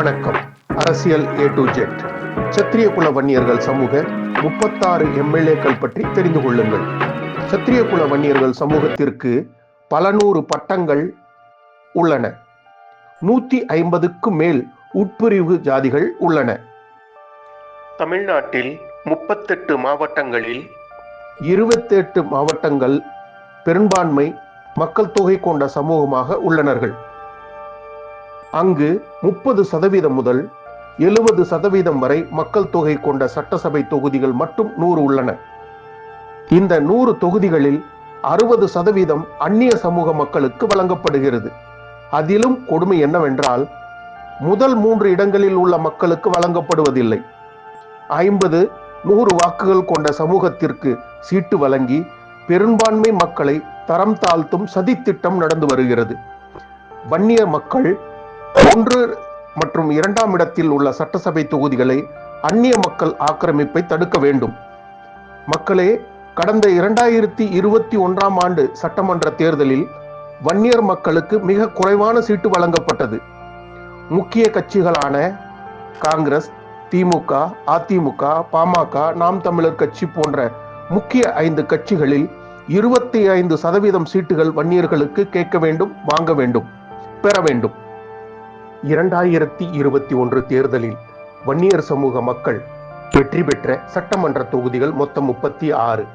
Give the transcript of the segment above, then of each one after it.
வணக்கம். அரசியல் A to Z சத்திரிய குல வன்னியர்கள் சமூக முப்பத்தாறு எம்எல்ஏக்கள் பற்றி தெரிந்து கொள்ளுங்கள். சத்திரிய குல வன்னியர்கள் சமூகத்திற்கு பல நூறு பட்டங்கள் உள்ளன. நூத்தி ஐம்பதுக்கும் மேல் உட்பிரிவு ஜாதிகள் உள்ளன. தமிழ்நாட்டில் முப்பத்தெட்டு மாவட்டங்களில் இருபத்தெட்டு மாவட்டங்கள் பெரும்பான்மை மக்கள் தொகை கொண்ட சமூகமாக உள்ளனர்கள். அங்கு முப்பது சதவீதம் முதல் எழுபது சதவீதம் வரை மக்கள் தொகை கொண்ட சட்டசபை தொகுதிகள் மட்டும் நூறு உள்ளன. இந்த நூறு தொகுதிகளில் அறுபது சதவீதம் அந்நிய சமூக மக்களுக்கு வழங்கப்படுகிறது. அதிலும் கொடுமை என்னவென்றால் முதல் மூன்று இடங்களில் உள்ள மக்களுக்கு வழங்கப்படுவதில்லை. ஐம்பது நூறு வாக்குகள் கொண்ட சமூகத்திற்கு சீட்டு வழங்கி பெரும்பான்மை மக்களை தரம் தாழ்த்தும் சதித்திட்டம் நடந்து வருகிறது. வன்னிய மக்கள் ஒன்று மற்றும் இரண்டாம் இடத்தில் உள்ள சட்டசபை தொகுதிகளை அந்நிய மக்கள் ஆக்கிரமிப்பை தடுக்க வேண்டும். மக்களே கடந்த இரண்டாயிரத்தி இருபத்தி ஒன்றாம் ஆண்டு சட்டமன்ற தேர்தலில் வன்னியர் மக்களுக்கு மிக குறைவான சீட்டு வழங்கப்பட்டது. முக்கிய கட்சிகளான காங்கிரஸ் திமுக அதிமுக பாமக நாம் தமிழர் கட்சி போன்ற முக்கிய ஐந்து கட்சிகளில் இருபத்தி ஐந்து சதவீதம் சீட்டுகள் வன்னியர்களுக்கு கேட்க வேண்டும் வாங்க வேண்டும் பெற வேண்டும். இரண்டாயிரத்தி இருபத்தி ஒன்று தேர்தலில் வன்னியர் சமூக மக்கள் வெற்றி பெற்ற சட்டமன்ற தொகுதிகள் மொத்தம் முப்பத்தி ஆறு.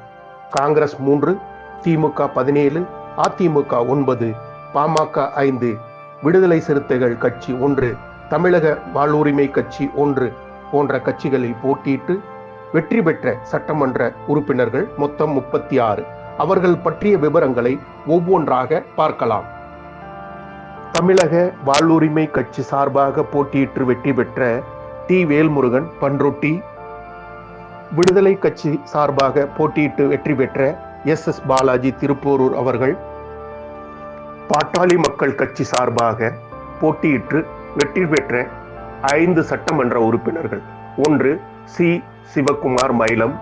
காங்கிரஸ் மூன்று திமுக பதினேழு அதிமுக ஒன்பது பாமக ஐந்து விடுதலை சிறுத்தைகள் கட்சி ஒன்று தமிழக வாழ்வுரிமை கட்சி ஒன்று போன்ற கட்சிகளில் போட்டியிட்டு வெற்றி பெற்ற சட்டமன்ற உறுப்பினர்கள் மொத்தம் முப்பத்தி ஆறு. அவர்கள் பற்றிய விவரங்களை ஒவ்வொன்றாக பார்க்கலாம். தமிழக வாழ்வுரிமை கட்சி சார்பாக போட்டியிட்டு வெற்றி பெற்ற டி. வேல்முருகன் பன்ருட்டி விடுதலை கட்சி சார்பாக போட்டியிட்டு வெற்றி பெற்ற எஸ். எஸ். பாலாஜி திருப்போரூர் அவர்கள் பாட்டாளி மக்கள் கட்சி சார்பாக போட்டியிட்டு வெற்றி பெற்ற ஐந்து சட்டமன்ற உறுப்பினர்கள். ஒன்று சி. சிவகுமார் மயிலம்.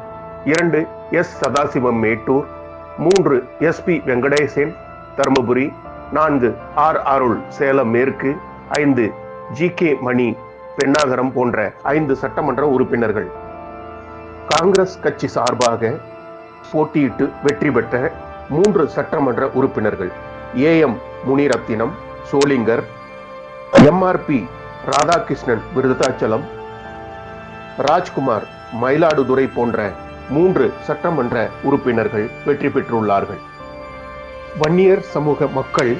இரண்டு எஸ். சதாசிவம் மேட்டூர். மூன்று எஸ். பி. வெங்கடேசன் தருமபுரி. நான்கு ஆர் அருள் சேலம் மேற்கு ஐந்து ஜி கே மணி பெண்ணாகரம் போன்ற ஐந்து சட்டமன்ற உறுப்பினர்கள். காங்கிரஸ் கட்சி சார்பாக போட்டியிட்டு வெற்றி பெற்ற மூன்று சட்டமன்ற உறுப்பினர்கள். A M Munirathinam Sholinghur M R P Radhakrishnan Virudhachalam Rajkumar Mayiladuthurai போன்ற மூன்று சட்டமன்ற உறுப்பினர்கள் வெற்றி பெற்றுள்ளார்கள். வன்னியர் சமூக மக்கள்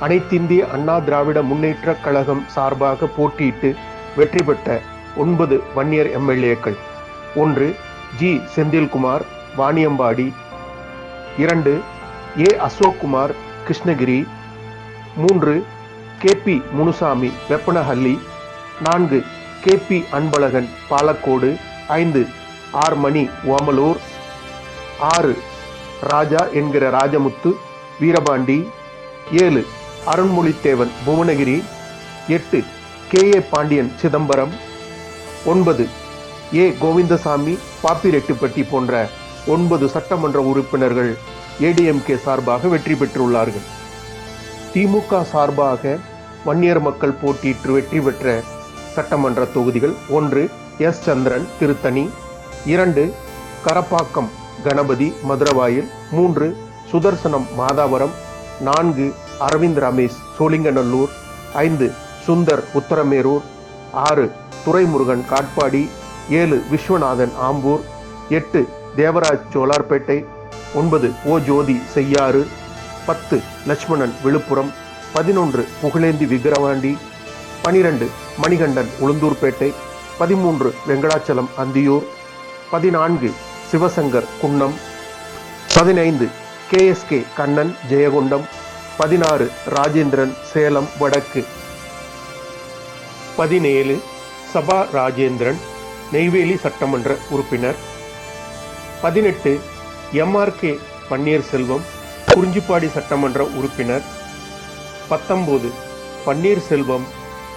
அனைத்திந்திய அண்ணா திராவிட முன்னேற்ற கழகம் சார்பாக போட்டியிட்டு வெற்றி பெற்ற ஒன்பது வன்னியர் எம்எல்ஏக்கள். ஒன்று ஜி. செந்தில்குமார் வாணியம்பாடி. இரண்டு ஏ. அசோக்குமார் கிருஷ்ணகிரி. மூன்று கே. பி. முனுசாமி வெப்பனஹள்ளி. நான்கு கே. பி. அன்பழகன் பாலக்கோடு. ஐந்து ஆர். மணி ஓமலூர். ஆறு ராஜா என்கிற ராஜமுத்து. வீரபாண்டி ஏழு அருண்மொழித்தேவன் புவனகிரி எட்டு கே. ஏ. பாண்டியன் சிதம்பரம் ஒன்பது ஏ. கோவிந்தசாமி பாப்பிரெட்டிப்பட்டி போன்ற ஒன்பது சட்டமன்ற உறுப்பினர்கள் ஏடிஎம்கே சார்பாக வெற்றி பெற்றுள்ளார்கள். திமுக சார்பாக வன்னியர் மக்கள் போட்டியிட்டு வெற்றி பெற்ற சட்டமன்ற தொகுதிகள் ஒன்று எஸ். சந்திரன் திருத்தணி இரண்டு கரப்பாக்கம் கணபதி மதுரவாயில் மூன்று சுதர்சனம் மாதாவரம் நான்கு அரவிந்த் ரமேஷ் சோழிங்கநல்லூர் ஐந்து சுந்தர் உத்தரமேரூர் ஆறு துரைமுருகன் காட்பாடி ஏழு விஸ்வநாதன் ஆம்பூர் எட்டு தேவராஜ் சோலார்பேட்டை ஒன்பது ஓ ஜோதி செய்யாறு பத்து லட்சுமணன் விழுப்புரம் பதினொன்று புகழேந்தி விக்கிரவாண்டி பனிரெண்டு மணிகண்டன் உளுந்தூர்பேட்டை பதிமூன்று வெங்கடாச்சலம் அந்தியூர் பதினான்கு சிவசங்கர் குன்னம் பதினைந்து கேஎஸ்கே கண்ணன் ஜெயகுண்டம் பதினாறு ராஜேந்திரன் சேலம் வடக்கு. பதினேழு சபா ராஜேந்திரன் நெய்வேலி சட்டமன்ற உறுப்பினர். பதினெட்டு எம்ஆர்கே பன்னீர்செல்வம் குறிஞ்சிப்பாடி சட்டமன்ற உறுப்பினர். பத்தொம்போது பன்னீர்செல்வம்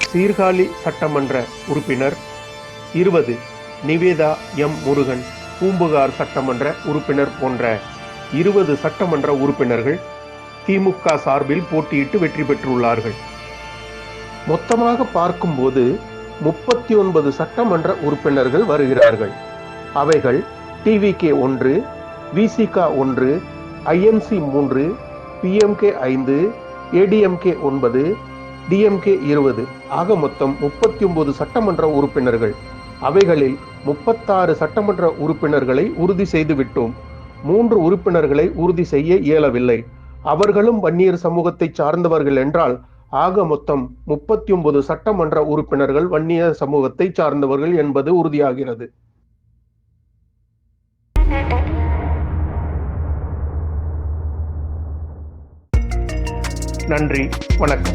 சீர்காழி சட்டமன்ற உறுப்பினர். இருபது நிவேதா எம் முருகன் பூம்புகார் சட்டமன்ற உறுப்பினர் போன்ற இருபது சட்டமன்ற உறுப்பினர்கள் திமுக சார்பில் போட்டியிட்டு வெற்றி பெற்றுள்ளார்கள். மொத்தமாக பார்க்கும்போது முப்பத்தி ஒன்பது சட்டமன்ற உறுப்பினர்கள் வருகிறார்கள். அவைகள் டிவிகே ஒன்று விசிகா ஒன்று ஐஎன்சி மூன்று பிஎம்கே ஐந்து ஏடிஎம்கே ஒன்பது டிஎம்கே இருபது. ஆக மொத்தம் முப்பத்தி ஒன்பது சட்டமன்ற உறுப்பினர்கள். அவைகளில் முப்பத்தாறு சட்டமன்ற உறுப்பினர்களை உறுதி செய்துவிட்டோம். மூன்று உறுப்பினர்களை உறுதி செய்ய இயலவில்லை. அவர்களும் வன்னியர் சமூகத்தை சார்ந்தவர்கள் என்றால் ஆக மொத்தம் முப்பத்தி ஒன்பது சட்டமன்ற உறுப்பினர்கள் வன்னியர் சமூகத்தை சார்ந்தவர்கள் என்பது உறுதியாகிறது. நன்றி. வணக்கம்.